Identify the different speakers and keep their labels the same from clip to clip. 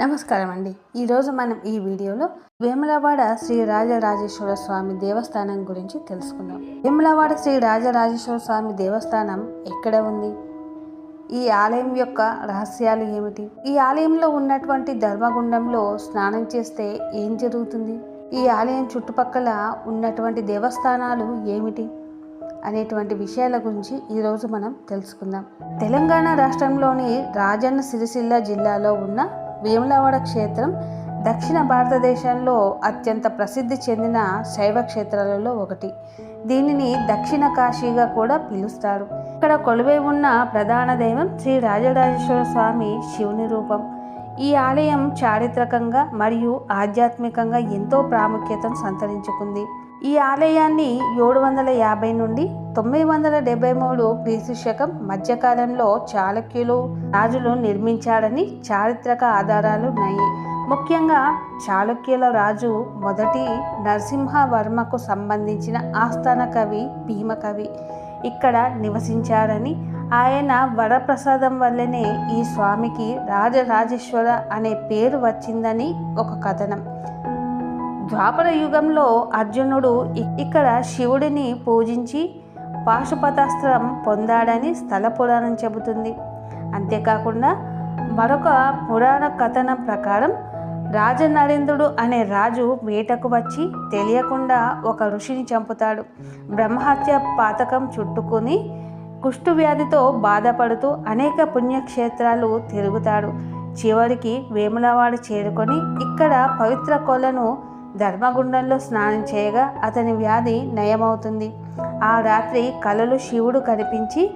Speaker 1: నమస్కారం అండి ఈరోజు మనం ఈ వీడియోలో వేములవాడ శ్రీ రాజరాజేశ్వర స్వామి దేవస్థానం గురించి తెలుసుకుందాం. వేములవాడ శ్రీ రాజరాజేశ్వర స్వామి దేవస్థానం ఎక్కడ ఉంది? ఈ ఆలయం యొక్క రహస్యాలు ఏమిటి? ఈ ఆలయంలో ఉన్నటువంటి ధర్మగుండంలో స్నానం చేస్తే ఏం జరుగుతుంది? ఈ ఆలయం చుట్టుపక్కల ఉన్నటువంటి దేవస్థానాలు ఏమిటి? అనేటువంటి విషయాల గురించి ఈరోజు మనం తెలుసుకుందాం. తెలంగాణ రాష్ట్రంలోని రాజన్న సిరిసిల్ల జిల్లాలో ఉన్న వేములవాడ క్షేత్రం దక్షిణ భారతదేశంలో అత్యంత ప్రసిద్ధి చెందిన శైవ క్షేత్రాలలో ఒకటి. దీనిని దక్షిణ కాశీగా కూడా పిలుస్తారు. ఇక్కడ కొలువై ఉన్న ప్రధాన దైవం శ్రీ రాజరాజేశ్వర స్వామి శివుని రూపం. ఈ ఆలయం చారిత్రకంగా మరియు ఆధ్యాత్మికంగా ఎంతో ప్రాముఖ్యతను సంతరించుకుంది. ఈ ఆలయాన్ని ఏడు వందల యాభై నుండి తొమ్మిది వందల డెబ్బై మూడు క్రీస్తు శకం మధ్యకాలంలో చాళక్యులు రాజులు నిర్మించాడని చారిత్రక ఆధారాలు ఉన్నాయి. ముఖ్యంగా చాళుక్యుల రాజు మొదటి నరసింహవర్మకు సంబంధించిన ఆస్థాన కవి భీమకవి. ఇక్కడ నివసించారని ఆయన వరప్రసాదం వల్లనే ఈ స్వామికి రాజరాజేశ్వర అనే పేరు వచ్చిందని ఒక కథనం. ద్వాపర యుగంలో అర్జునుడు ఇక్కడ శివుడిని పూజించి పాశుపతాస్త్రం పొందాడని స్థల పురాణం చెబుతుంది. అంతేకాకుండా మరొక పురాణ కథనం ప్రకారం రాజనరేంద్రుడు అనే రాజు వేటకు వచ్చి తెలియకుండా ఒక ఋషిని చంపుతాడు. బ్రహ్మహత్య పాతకం చుట్టుకుని కుష్టు వ్యాధితో బాధపడుతూ అనేక పుణ్యక్షేత్రాలు తిరుగుతాడు. చివరికి వేములవాడ చేరుకొని ఇక్కడ పవిత్ర కొలను ధర్మగుండంలో స్నానం చేయగా అతని వ్యాధి నయమవుతుంది. ఆ రాత్రి కలలు శివుడు కనిపించి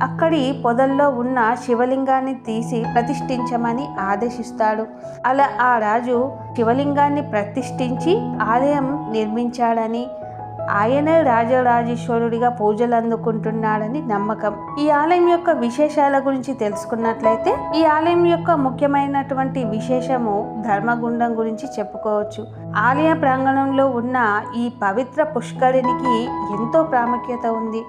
Speaker 1: అక్కడి పొదల్లో ఉన్న శివలింగాన్ని తీసి ప్రతిష్ఠించమని ఆదేశిస్తాడు. అలా ఆ రాజు శివలింగాన్ని ప్రతిష్ఠించి ఆలయం నిర్మించాడని ఆయనే రాజరాజేశ్వరుడిగా పూజలు అందుకుంటున్నాడని నమ్మకం. ఈ ఆలయం యొక్క విశేషాల గురించి తెలుసుకున్నట్లయితే ఈ ఆలయం యొక్క ముఖ్యమైనటువంటి విశేషము ధర్మగుండం గురించి చెప్పుకోవచ్చు. ఆలయ ప్రాంగణంలో ఉన్న ఈ పవిత్ర పుష్కరిణికి ఎంతో ప్రాముఖ్యత ఉంది.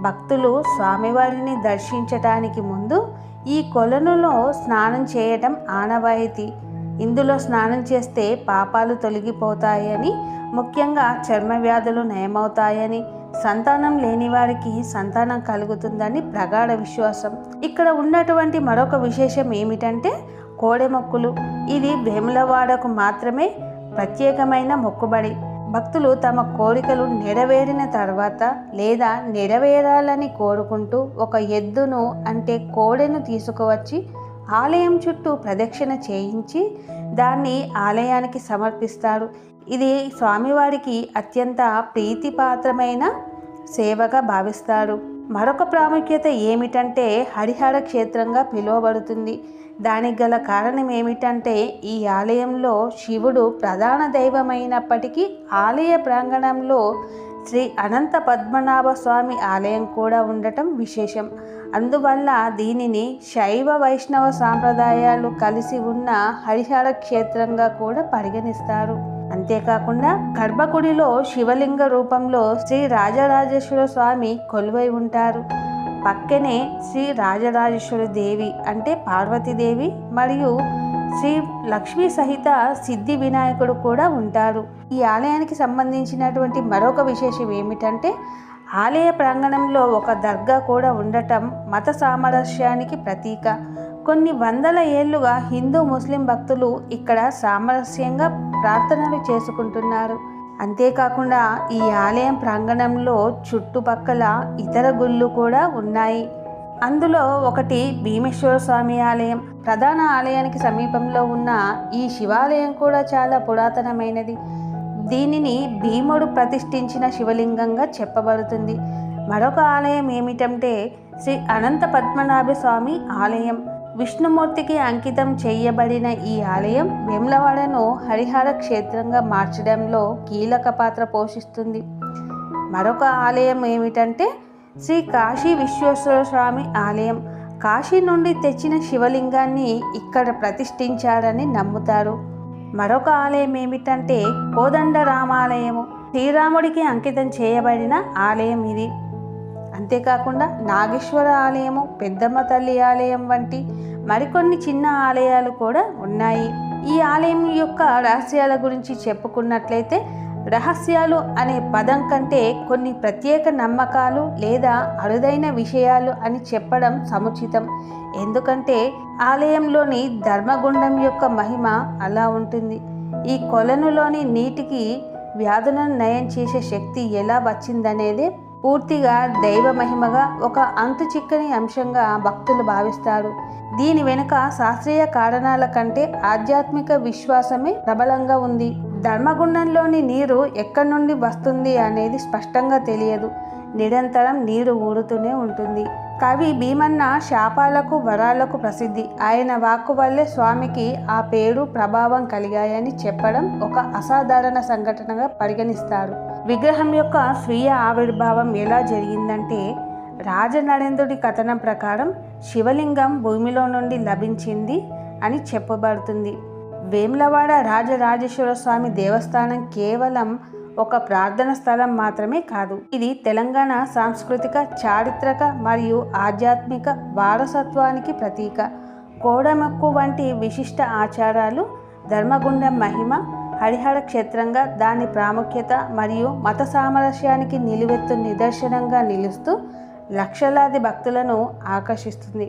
Speaker 1: భక్తులు స్వామివారిని దర్శించటానికి ముందు ఈ కొలనులో స్నానం చేయటం ఆనవాయితీ. ఇందులో స్నానం చేస్తే పాపాలు తొలగిపోతాయని ముఖ్యంగా చర్మ వ్యాధులు నయమవుతాయని సంతానం లేని వారికి సంతానం కలుగుతుందని ప్రగాఢ విశ్వాసం. ఇక్కడ ఉన్నటువంటి మరొక విశేషం ఏమిటంటే కోడె మొక్కులు. ఇది వేములవాడకు మాత్రమే ప్రత్యేకమైన మొక్కుబడి. భక్తులు తమ కోరికలు నెరవేరిన తర్వాత లేదా నెరవేరాలని కోరుకుంటూ ఒక ఎద్దును అంటే కోడెను తీసుకువచ్చి ఆలయం చుట్టూ ప్రదక్షిణ చేయించి దాన్ని ఆలయానికి సమర్పిస్తారు. ఇది స్వామివారికి అత్యంత ప్రీతిపాత్రమైన సేవగా భావిస్తారు. మరొక ప్రాముఖ్యత ఏమిటంటే హరిహర క్షేత్రంగా పిలువబడుతుంది. దానికి గల కారణం ఏమిటంటే ఈ ఆలయంలో శివుడు ప్రధాన దైవమైనప్పటికీ ఆలయ ప్రాంగణంలో శ్రీ అనంత పద్మనాభ స్వామి ఆలయం కూడా ఉండటం విశేషం. అందువల్ల దీనిని శైవ వైష్ణవ సాంప్రదాయాలు కలిసి ఉన్న హరిహర క్షేత్రంగా కూడా పరిగణిస్తారు. అంతేకాకుండా గర్భగుడిలో శివలింగ రూపంలో శ్రీ రాజరాజేశ్వర స్వామి కొలువై ఉంటారు. పక్కనే శ్రీ రాజరాజేశ్వర దేవి అంటే పార్వతీదేవి మరియు శ్రీ లక్ష్మీ సహిత సిద్ధి వినాయకుడు కూడా ఉంటారు. ఈ ఆలయానికి సంబంధించినటువంటి మరొక విశేషం ఏమిటంటే ఆలయ ప్రాంగణంలో ఒక దర్గా కూడా ఉండటం మత సామరస్యానికి ప్రతీక. కొన్ని వందల ఏళ్ళుగా హిందూ ముస్లిం భక్తులు ఇక్కడ సామరస్యంగా ప్రార్థనలు చేసుకుంటున్నారు. అంతేకాకుండా ఈ ఆలయం ప్రాంగణంలో చుట్టుపక్కల ఇతర గుళ్ళు కూడా ఉన్నాయి. అందులో ఒకటి భీమేశ్వర స్వామి ఆలయం. ప్రధాన ఆలయానికి సమీపంలో ఉన్న ఈ శివాలయం కూడా చాలా పురాతనమైనది. దీనిని భీముడు ప్రతిష్ఠించిన శివలింగంగా చెప్పబడుతుంది. మరొక ఆలయం ఏమిటంటే శ్రీ అనంత పద్మనాభ స్వామి ఆలయం. విష్ణుమూర్తికి అంకితం చేయబడిన ఈ ఆలయం వెమ్లవాడను హరిహర క్షేత్రంగా మార్చడంలో కీలక పాత్ర పోషిస్తుంది. మరొక ఆలయం ఏమిటంటే శ్రీ కాశీ విశ్వేశ్వర స్వామి ఆలయం. కాశీ నుండి తెచ్చిన శివలింగాన్ని ఇక్కడ ప్రతిష్ఠించారని నమ్ముతారు. మరొక ఆలయం ఏమిటంటే కోదండ రామాలయము శ్రీరాముడికి అంకితం చేయబడిన ఆలయం ఇది. అంతేకాకుండా నాగేశ్వర ఆలయము పెద్దమ్మ తల్లి ఆలయం వంటి మరికొన్ని చిన్న ఆలయాలు కూడా ఉన్నాయి. ఈ ఆలయం యొక్క రహస్యాల గురించి చెప్పుకున్నట్లయితే రహస్యాలు అనే పదం కంటే కొన్ని ప్రత్యేక నమ్మకాలు లేదా అరుదైన విషయాలు అని చెప్పడం సముచితం. ఎందుకంటే ఆలయంలోని ధర్మగుండం యొక్క మహిమ అలా ఉంటుంది. ఈ కొలనులోని నీటికి వ్యాధులను నయం చేసే శక్తి ఎలా వచ్చిందనేది పూర్తిగా దైవ మహిమగా ఒక అంతు చిక్కని అంశంగా భక్తులు భావిస్తారు. దీని వెనుక శాస్త్రీయ కారణాల కంటే ఆధ్యాత్మిక విశ్వాసమే ప్రబలంగా ఉంది. ధర్మగుండంలోని నీరు ఎక్కడి నుండి వస్తుంది అనేది స్పష్టంగా తెలియదు. నిరంతరం నీరు ఊరుతూనే ఉంటుంది. కవి భీమన్న శాపాలకు వరాలకు ప్రసిద్ధి. ఆయన వాక్కు వల్లే స్వామికి ఆ పేరు ప్రభావం కలిగాయని చెప్పడం ఒక అసాధారణ సంఘటనగా పరిగణిస్తారు. విగ్రహం యొక్క స్వీయ ఆవిర్భావం ఎలా జరిగిందంటే రాజనరేంద్రుడి కథనం ప్రకారం శివలింగం భూమిలో నుండి లభించింది అని చెప్పబడుతుంది. వేములవాడ రాజరాజేశ్వర స్వామి దేవస్థానం కేవలం ఒక ప్రార్థన స్థలం మాత్రమే కాదు. ఇది తెలంగాణ సాంస్కృతిక చారిత్రక మరియు ఆధ్యాత్మిక వారసత్వానికి ప్రతీక. కోడమక్కు వంటి విశిష్ట ఆచారాలు ధర్మగుండం మహిమ హరిహర క్షేత్రంగా దాని ప్రాముఖ్యత మరియు మత సామరస్యానికి నిలువెత్తు నిదర్శనంగా నిలుస్తూ లక్షలాది భక్తులను ఆకర్షిస్తుంది.